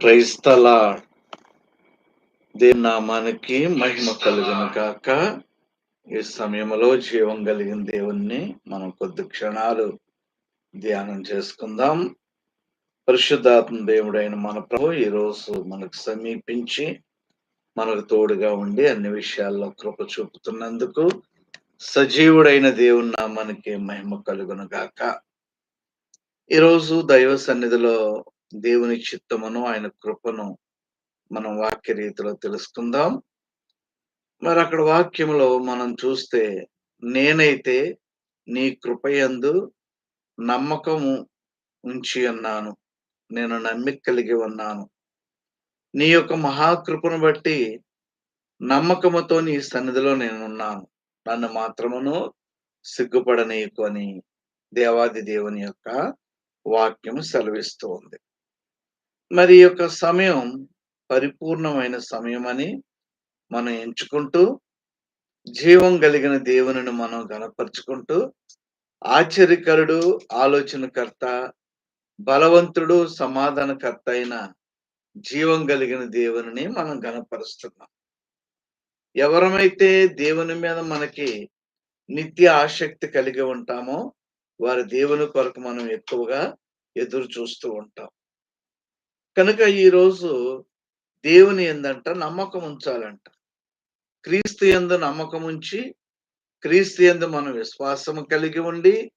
క్రైస్తల దేని నామానికి మహిమ కలుగును కాక ఈ సమయంలో జీవం కలిగిన దేవుణ్ణి మనం కొద్ది క్షణాలు ధ్యానం చేసుకుందాం. పరిశుద్ధాత్మ దేవుడైన మన ప్రభు ఈ రోజు మనకు సమీపించి మనకు తోడుగా ఉండి అన్ని విషయాల్లో కృప చూపుతున్నందుకు సజీవుడైన దేవుని నామానికి మహిమ కలుగును గాక. ఈరోజు దైవ సన్నిధిలో దేవుని చిత్తమును ఆయన కృపను మనం వాక్య రీతిలో తెలుసుకుందాం. మరి అక్కడ వాక్యంలో మనం చూస్తే నేనైతే నీ కృపయందు నమ్మకము ఉంచి ఉన్నాను. నేను నమ్మిక కలిగి ఉన్నాను. నీ యొక్క మహాకృపను బట్టి నమ్మకముతో నీ సన్నిధిలో నేను ఉన్నాను. నన్ను మాత్రమును సిగ్గుపడనీయకు అని దేవాది దేవుని యొక్క వాక్యం సెలవిస్తూ ఉంది. మరి యొక్క సమయం పరిపూర్ణమైన సమయం అని మనం ఎంచుకుంటూ జీవం కలిగిన దేవునిని మనం గనపరుచుకుంటూ ఆశ్చర్యకరుడు ఆలోచనకర్త బలవంతుడు సమాధానకర్త అయిన జీవం కలిగిన దేవుని మనం గనపరుస్తున్నాం ఎవరమైతే దేవుని మీద మనకి నిత్య ఆసక్తి కలిగి ఉంటామో వారి దేవుని కొరకు మనం ఎక్కువగా ఎదురు చూస్తూ ఉంటాం. కనుక ఈరోజు దేవుని ఎందంట నమ్మకం ఉంచాలంట. క్రీస్తు ఎందు నమ్మకం ఉంచి క్రీస్తు ఎందు మనం విశ్వాసము కలిగి ఉండి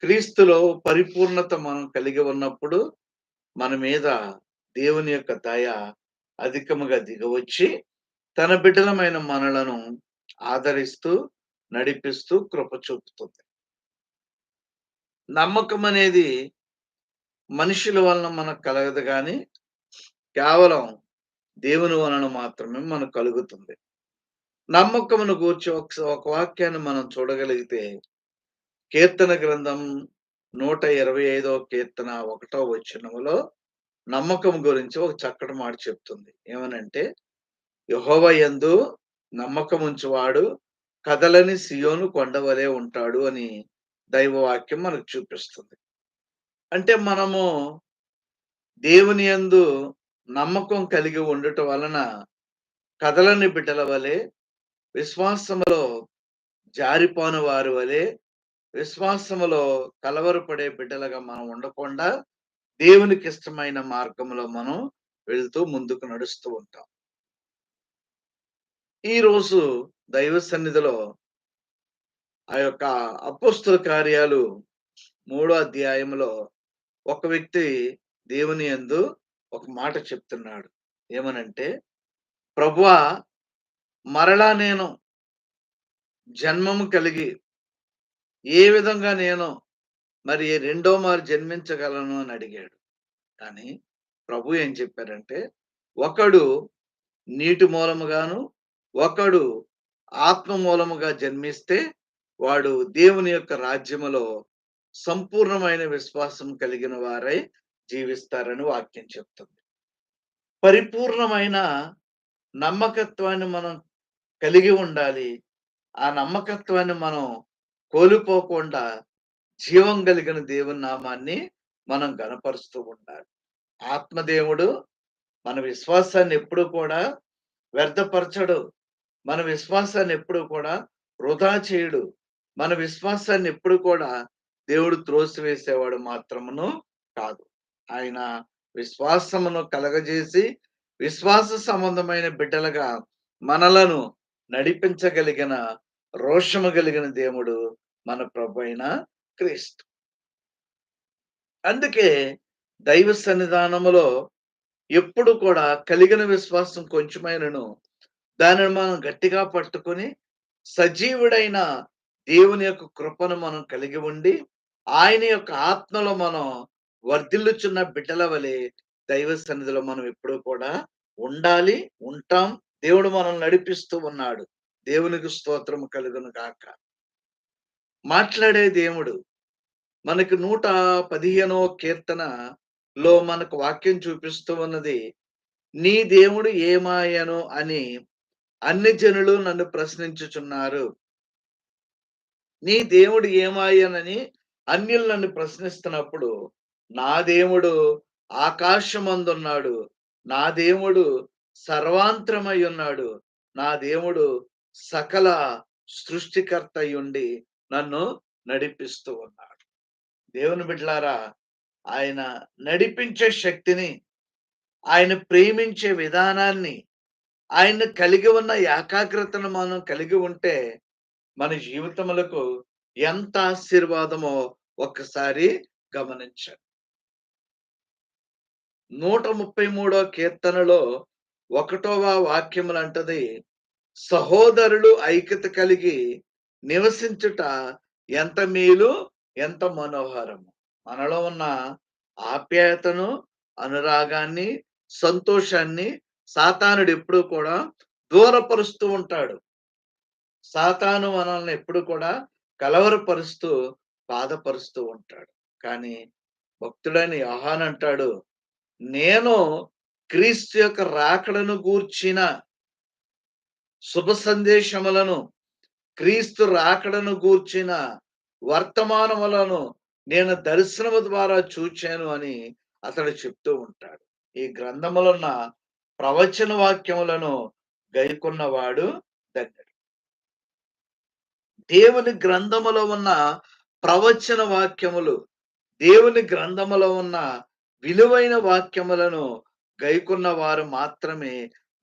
క్రీస్తులో పరిపూర్ణత మనం కలిగి ఉన్నప్పుడు మన మీద దేవుని యొక్క దయ అధికముగా దిగవచ్చి తన బిడ్డలమైన మనలను ఆదరిస్తూ నడిపిస్తూ కృప చూపుతుంది. నమ్మకం అనేది మనుషుల వలన మనకు కలగదు కానీ కేవలం దేవుని వలన మాత్రమే మనకు కలుగుతుంది. నమ్మకమును గూర్చి ఒక ఒక వాక్యాన్ని మనం చూడగలిగితే కీర్తన గ్రంథం నూట ఇరవై ఐదో కీర్తన ఒకటో వచ్చినములో నమ్మకం గురించి ఒక చక్కటి మాట చెప్తుంది. ఏమనంటే యహోవ యందు నమ్మకం ఉంచువాడు కదలని సియోను కొండవలే ఉంటాడు అని దైవవాక్యం మనకు చూపిస్తుంది. అంటే మనము దేవుని యందు నమ్మకం కలిగి ఉండటం వలన కథలని బిడ్డల వలె విశ్వాసములో జారిపోని వారి వలె విశ్వాసములో కలవరపడే బిడ్డలుగా మనం ఉండకుండా దేవునికి ఇష్టమైన మార్గంలో మనం వెళ్తూ ముందుకు నడుస్తూ ఉంటాం. ఈ రోజు దైవ సన్నిధిలో ఆ యొక్క అపోస్తుల కార్యాలు మూడో అధ్యాయంలో ఒక వ్యక్తి దేవుని యందు ఒక మాట చెప్తున్నాడు. ఏమనంటే ప్రభువా మరలా నేను జన్మము కలిగి ఏ విధంగా నేను మరి రెండో మారు జన్మించగలను? అని అడిగాడు. కానీ ప్రభు ఏం చెప్పారంటే ఒకడు నీటి మూలముగాను ఒకడు ఆత్మ మూలముగా జన్మిస్తే వాడు దేవుని యొక్క రాజ్యములో సంపూర్ణమైన విశ్వాసం కలిగిన వారై జీవిస్తారని వాక్యం చెప్తుంది. పరిపూర్ణమైన నమ్మకత్వాన్ని మనం కలిగి ఉండాలి. ఆ నమ్మకత్వాన్ని మనం కోల్పోకుండా జీవం కలిగిన దేవుని నామాన్ని మనం గనపరుస్తూ ఉండాలి. ఆత్మదేవుడు మన విశ్వాసాన్ని ఎప్పుడు కూడా వ్యర్థపరచడు. మన విశ్వాసాన్ని ఎప్పుడు కూడా వృధా చేయడు. మన విశ్వాసాన్ని ఎప్పుడు కూడా దేవుడు త్రోసివేసేవాడు మాత్రమును కాదు. ఆయన విశ్వాసమును కలగజేసి విశ్వాస సంబంధమైన బిడ్డలుగా మనలను నడిపించగలిగిన రోషము కలిగిన దేవుడు మన ప్రభు అయిన క్రీస్తు. అందుకే దైవ సన్నిధానములో ఎప్పుడు కూడా కలిగిన విశ్వాసం కొంచెమైనను దానిని మనం గట్టిగా పట్టుకొని సజీవుడైన దేవుని యొక్క కృపను మనం కలిగి ఉండి ఆయన యొక్క ఆత్మలో మనం వర్ధిల్లుచున్న బిడ్డల వలె దైవ సన్నిధిలో మనం ఎప్పుడూ కూడా ఉండాలి ఉంటాం. దేవుడు మనం నడిపిస్తూ ఉన్నాడు. దేవునికి స్తోత్రం కలుగును కాక మాట్లాడే దేవుడు మనకి నూట పదిహేనో కీర్తనలో మనకు వాక్యం చూపిస్తూ ఉన్నది నీ దేవుడు ఏమాయను అని అన్ని జనులు నన్ను ప్రశ్నించుచున్నారు. నీ దేవుడు ఏమాయనని అన్యులు నన్ను ప్రశ్నిస్తున్నప్పుడు నా దేవుడు ఆకాశమందున్నాడు నా దేవుడు సర్వాంతరమై ఉన్నాడు నా దేవుడు సకల సృష్టికర్త ఉండి నన్ను నడిపిస్తూ ఉన్నాడు. దేవుని బిడ్డలారా ఆయన నడిపించే శక్తిని ఆయన ప్రేమించే విధానాన్ని ఆయన కలిగి ఉన్న ఏకాగ్రతను మనం కలిగి ఉంటే మన జీవితములకు ఎంత ఆశీర్వాదమో ఒక్కసారి గమనించండి. నూట ముప్పై మూడో కీర్తనలో ఒకటవ వాక్యములు అంటది సహోదరులు ఐక్యత కలిగి నివసించుట ఎంత మేలు ఎంత మనోహరము. మనలో ఉన్న ఆప్యాయతను అనురాగాన్ని సంతోషాన్ని సాతానుడు ఎప్పుడు కూడా దూరపరుస్తూ ఉంటాడు. సాతాను మనల్ని ఎప్పుడు కూడా కలవరపరుస్తూ బాధపరుస్తూ ఉంటాడు. కానీ భక్తుడైన యోహాన్ అంటాడు నేను క్రీస్తు యొక్క రాకడను గూర్చిన శుభ సందేశములను క్రీస్తు రాకడను గూర్చిన వర్తమానములను నేను దర్శనము ద్వారా చూచాను అని అతడు చెప్తూ ఉంటాడు. ఈ గ్రంథములున్న ప్రవచన వాక్యములను గైకున్నవాడు దగ్గర దేవుని గ్రంథములో ఉన్న ప్రవచన వాక్యములు దేవుని గ్రంథములో ఉన్న విలువైన వాక్యములను గైకున్న వారు మాత్రమే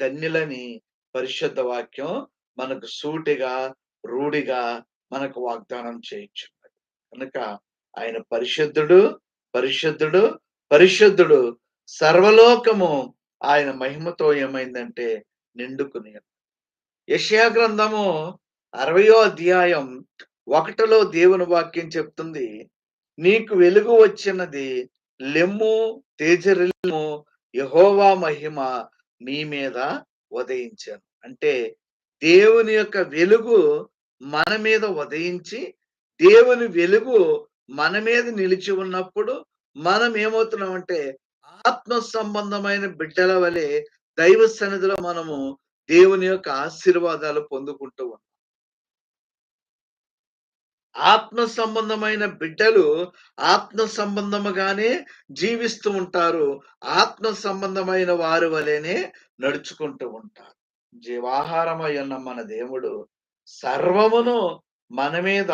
ధన్యులని పరిశుద్ధ వాక్యం మనకు సూటిగా రూఢిగా మనకు వాగ్దానం చేయొచ్చు కనుక ఆయన పరిశుద్ధుడు పరిశుద్ధుడు పరిశుద్ధుడు సర్వలోకము ఆయన మహిమతో ఏమైందంటే నిండుకుని యశయా గ్రంథము అరవయో అధ్యాయం ఒకటిలో దేవుని వాక్యం చెప్తుంది నీకు వెలుగు వచ్చినది లెమ్ము తేజరిల్ము యహోవా మహిమ నీ మీద ఉదయించాను. అంటే దేవుని యొక్క వెలుగు మన మీద ఉదయించి దేవుని వెలుగు మన మీద నిలిచి ఉన్నప్పుడు మనం ఏమవుతున్నామంటే ఆత్మ సంబంధమైన బిడ్డల వలె దైవ సన్నిధిలో మనము దేవుని యొక్క ఆశీర్వాదాలు పొందుకుంటూ ఉన్నాం. ఆత్మ సంబంధమైన బిడ్డలు ఆత్మ సంబంధముగానే జీవిస్తూ ఉంటారు. ఆత్మ సంబంధమైన వారి వలెనే నడుచుకుంటూ ఉంటారు. జీవాహారమై ఉన్న మన దేవుడు సర్వమును మన మీద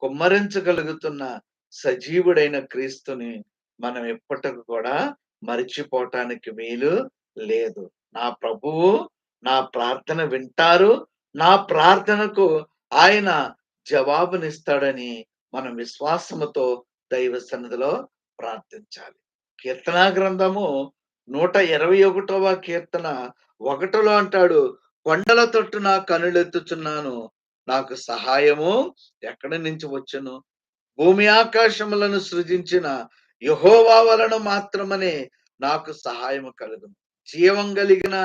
కుమ్మరించగలుగుతున్న సజీవుడైన క్రీస్తుని మనం ఎప్పటికి కూడా మరిచిపోవటానికి వీలు లేదు. నా ప్రభువు నా ప్రార్థన వింటారు. నా ప్రార్థనకు ఆయన జవాబునిస్తాడని మనం విశ్వాసముతో దైవ సన్నిధిలో ప్రార్థించాలి. కీర్తనా గ్రంథము నూట ఇరవై ఒకటవ కీర్తన ఒకటిలో అంటాడు కొండల తొట్టు నా కనులెత్తుచున్నాను నాకు సహాయము ఎక్కడి నుంచి వచ్చును? భూమి ఆకాశములను సృజించిన యహోవా వలన మాత్రమనే నాకు సహాయము కలుగును. జీవం కలిగిన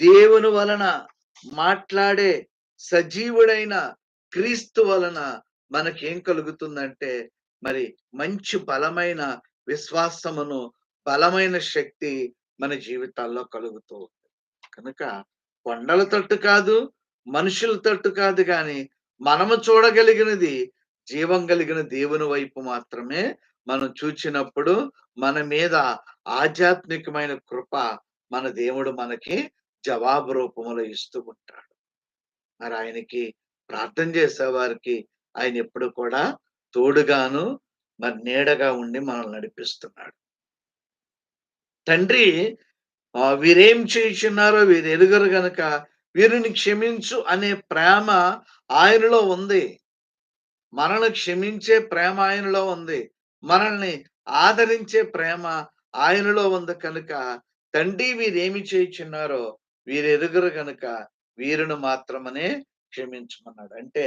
దేవుని వలన మాట్లాడే సజీవుడైన క్రీస్తు వలన మనకేం కలుగుతుందంటే మరి మంచి బలమైన విశ్వాసమును బలమైన శక్తి మన జీవితాల్లో కలుగుతూ ఉంది కనుక కొండల తట్టు కాదు మనుషుల తట్టు కాదు కానీ మనము చూడగలిగినది జీవం కలిగిన దేవుని వైపు మాత్రమే మనం చూచినప్పుడు మన మీద ఆధ్యాత్మికమైన కృప మన దేవుడు మనకి జవాబు రూపంలో ఇస్తూ ఉంటాడు. మరి ఆయనకి ప్రార్థన చేసేవారికి ఆయన ఎప్పుడు కూడా తోడుగాను మరి నీడగా ఉండి మనల్ని నడిపిస్తున్నాడు. తండ్రి వీరేం చేయుచున్నారో వీరు ఎరుగరు గనక వీరిని క్షమించు అనే ప్రేమ ఆయనలో ఉంది. మనల్ని క్షమించే ప్రేమ ఆయనలో ఉంది. మనల్ని ఆదరించే ప్రేమ ఆయనలో ఉంది కనుక తండ్రి వీరేమి చేయుచున్నారో వీరు ఎరుగరు గనుక వీరును మాత్రమనే క్షమించమన్నాడు. అంటే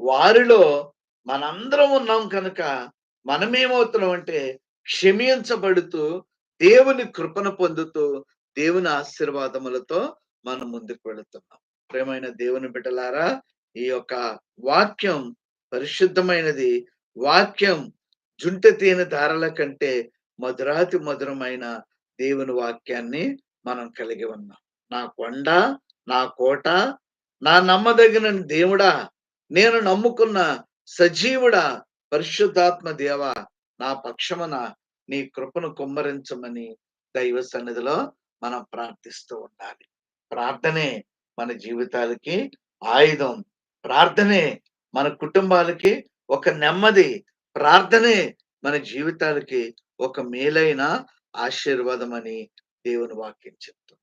వారిలో మనందరం ఉన్నాం కనుక మనమేమవుతున్నాం అంటే క్షమించబడుతూ దేవుని కృపను పొందుతూ దేవుని ఆశీర్వాదములతో మనం ముందుకు వెళుతున్నాం. ప్రేమైన దేవుని బిడ్డలారా ఈ యొక్క వాక్యం పరిశుద్ధమైనది. వాక్యం జుంట తేనె ధారల కంటే మధురాతి మధురమైన దేవుని వాక్యాన్ని మనం కలిగి ఉన్నాం. నా కొండ నా కోట నా నమ్మదగిన దేవుడా నేను నమ్ముకున్న సజీవుడా పరిశుద్ధాత్మ దేవ నా పక్షమున నీ కృపను కుమ్మరించమని దైవ సన్నిధిలో మనం ప్రార్థిస్తూ ఉండాలి. ప్రార్థనే మన జీవితాలకి ఆయుధం. ప్రార్థనే మన కుటుంబాలకి ఒక నెమ్మది. ప్రార్థనే మన జీవితాలకి ఒక మేలైన ఆశీర్వాదం అని దేవుని వాక్యం చెప్తుంది.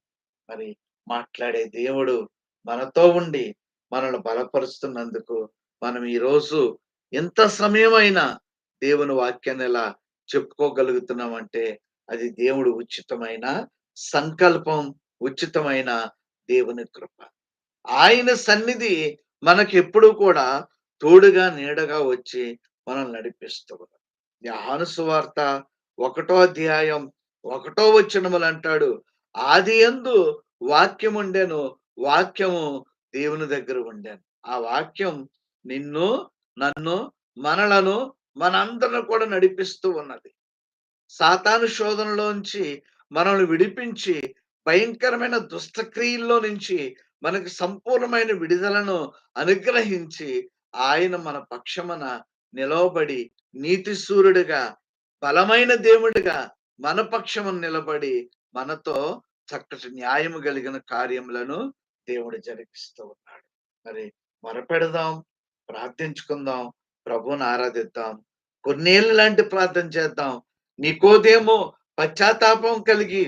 మరి మాట్లాడే దేవుడు మనతో ఉండి మనల్ని బలపరుస్తున్నందుకు మనం ఈరోజు ఎంత సమయమైనా దేవుని వాక్యాన్ని ఎలా చెప్పుకోగలుగుతున్నామంటే అది దేవుడు ఉచితమైన సంకల్పం ఉచితమైన దేవుని కృప. ఆయన సన్నిధి మనకి ఎప్పుడు కూడా తోడుగా నీడగా వచ్చి మనం నడిపిస్తూ ఉన్నాడు సువార్త ఒకటో అధ్యాయం ఒకటో వచ్చినములు అంటాడు ఆది అందు వాక్యంండెను వాక్యము దేవుని దగ్గర ఉండాను. ఆ వాక్యం నిన్ను నన్ను మనలను మనందరిని కూడా నడిపిస్తూ ఉన్నది. సాతాను శోధనలోంచి మనల్ని విడిపించి భయంకరమైన దుష్టక్రియల్లో నుంచి మనకు సంపూర్ణమైన విడుదలను అనుగ్రహించి ఆయన మన పక్షమున నిలవబడి నీతి సూర్యుడిగా బలమైన దేవుడిగా మన పక్షమును నిలబడి మనతో చక్కటి న్యాయము కలిగిన కార్యములను దేవుడు జరిపిస్తూ ఉన్నాడు. మరి మొరపెడదాం ప్రార్థించుకుందాం ప్రభుని ఆరాధిద్దాం కొన్నేళ్ళు లాంటి ప్రార్థన చేద్దాం. నీకోదేమో పశ్చాత్తాపం కలిగి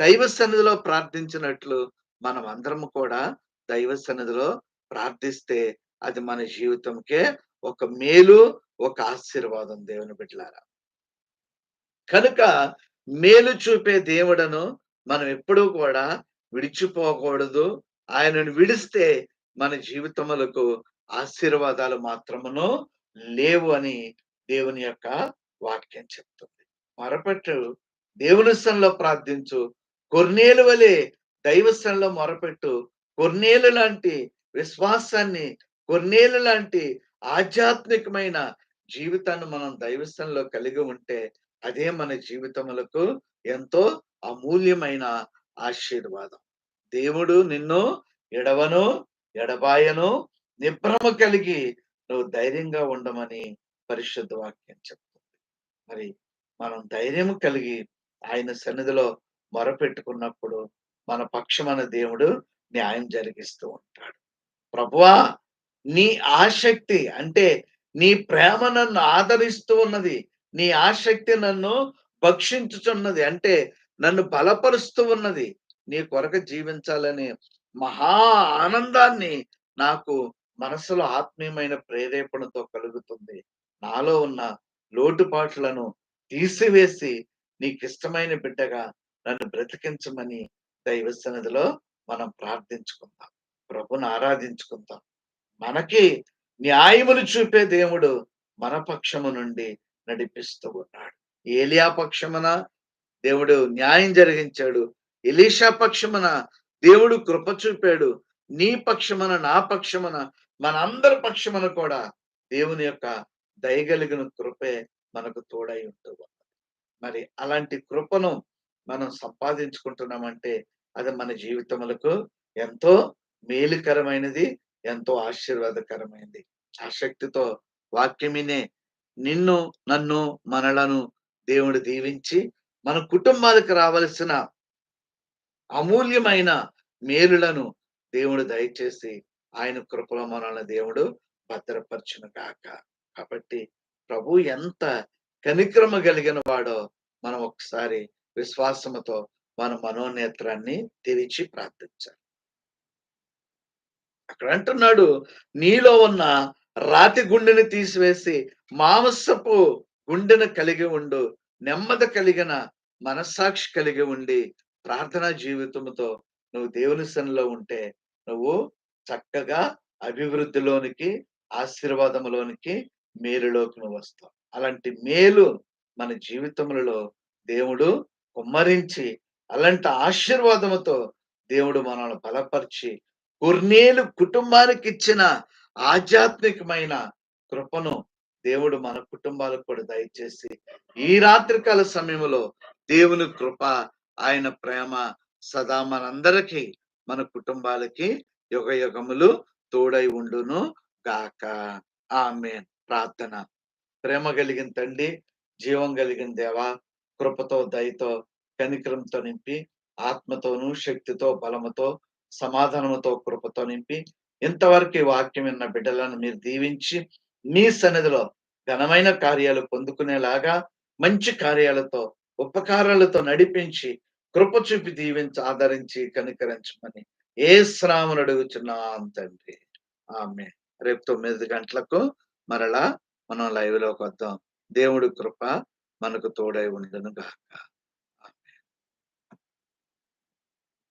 దైవ సన్నిధిలో ప్రార్థించినట్లు మనం అందరం కూడా దైవ సన్నిధిలో ప్రార్థిస్తే అది మన జీవితంకే ఒక మేలు ఒక ఆశీర్వాదం దేవుని బిడ్డలారా. కనుక మేలు చూపే దేవుడను మనం ఎప్పుడూ కూడా విడిచిపోకూడదు ఆయనను విడిస్తే మన జీవితములకు ఆశీర్వాదాలు మాత్రమును లేవు అని దేవుని యొక్క వాక్యం చెప్తుంది. మొరపెట్టు దేవుని స్థలంలో ప్రార్థించు. కొర్నేలు వలె దైవస్థలంలో మొరపెట్టు. కొర్నేలు లాంటి విశ్వాసాన్ని కొన్నేలు లాంటి ఆధ్యాత్మికమైన జీవితాన్ని మనం దైవస్థంలో కలిగి ఉంటే అదే మన జీవితములకు ఎంతో అమూల్యమైన ఆశీర్వాదం. దేవుడు నిన్ను ఎడవను ఎడబాయను నిభ్రమ కలిగి నువ్వు ధైర్యంగా ఉండమని పరిశుద్ధ వాక్యం చెప్తుంది. మరి మనం ధైర్యం కలిగి ఆయన సన్నిధిలో మొరపెట్టుకున్నప్పుడు మన పక్షమైన దేవుడు న్యాయం జరిగిస్తూ ఉంటాడు. ప్రభువా నీ ఆసక్తి అంటే నీ ప్రేమ నన్ను ఆదరిస్తూ ఉన్నది. నీ ఆసక్తి నన్ను భక్షించుచున్నది అంటే నన్ను బలపరుస్తూ ఉన్నది. నీ కొరకు జీవించాలనే మహా ఆనందాన్ని నాకు మనసులో ఆత్మీయమైన ప్రేరేపణతో కలుగుతుంది. నాలో ఉన్న లోటుపాట్లను తీసివేసి నీకు ఇష్టమైన బిడ్డగా నన్ను బ్రతికించమని దైవ సన్నిధిలో మనం ప్రార్థించుకుందాం. ప్రభుని ఆరాధించుకుందాం. మనకి న్యాయమును చూపే దేవుడు మన పక్షము నుండి నడిపిస్తూ ఉన్నాడు. ఏలియా పక్షమున దేవుడు న్యాయం జరిగించాడు. ఎలీషా పక్షమున దేవుడు కృప చూపాడు. నీ పక్షమున నా పక్షమున మనందరి పక్షమున కూడా దేవుని యొక్క దయగలిగిన కృపే మనకు తోడై ఉంటుంది మరి అలాంటి కృపను మనం సంపాదించుకుంటున్నామంటే అది మన జీవితములకు ఎంతో మేలుకరమైనది ఎంతో ఆశీర్వాదకరమైనది. ఆ శక్తితో వాక్యమినే నిన్ను నన్ను మనలను దేవుడు దీవించి మన కుటుంబాలకు రావలసిన అమూల్యమైన మేలులను దేవుడు దయచేసి ఆయన కృపలో మనల్ని దేవుడు భద్రపరచును కాక కాబట్టి ప్రభు ఎంత కనిక్రమ కలిగిన వాడో మనం ఒకసారి విశ్వాసముతో మన మనోనేత్రాన్ని తెరిచి ప్రార్థించాలి. అక్కడ అంటున్నాడు నీలో ఉన్న రాతి గుండెని తీసివేసి మాంసపు గుండెను కలిగి ఉండు నెమ్మది కలిగిన మనస్సాక్షి కలిగి ఉండి ప్రార్థనా జీవితంతో నువ్వు దేవుని సన్నిలో ఉంటే నువ్వు చక్కగా అభివృద్ధిలోనికి ఆశీర్వాదములోనికి మేలులోకి నువ్వు వస్తావు. అలాంటి మేలు మన జీవితములలో దేవుడు కుమ్మరించి అలాంటి ఆశీర్వాదముతో దేవుడు మనల్ని బలపరిచి కుర్నేలు కుటుంబానికి ఇచ్చిన ఆధ్యాత్మికమైన కృపను దేవుడు మన కుటుంబాలకు కూడా దయచేసి ఈ రాత్రికాల సమయంలో దేవుని కృప ఆయన ప్రేమ సదా మనందరికీ మన కుటుంబాలకి యుగ యుగములు తోడై ఉండును గాక. ఆమె ప్రార్థన. ప్రేమ కలిగిన తండ్రి జీవం కలిగిన దేవా కృపతో దయతో కనికరంతో నింపి ఆత్మతోనూ శక్తితో బలముతో సమాధానముతో కృపతో నింపి ఇంతవరకు ఈ వాక్యం విన్న బిడ్డలను మీరు దీవించి మీ సన్నిధిలో ఘనమైన కార్యాలు పొందుకునేలాగా మంచి కార్యాలతో ఉపకారాలతో నడిపించి కృప చూపి దీవించి ఆదరించి కనికరించమని ఏ శ్రామను అడుగుచున్నాం తండ్రి. ఆమె రేపు తొమ్మిది గంటలకు మరలా మనం లైవ్లోకి వద్దాం. దేవుడి కృప మనకు తోడై ఉండను గాక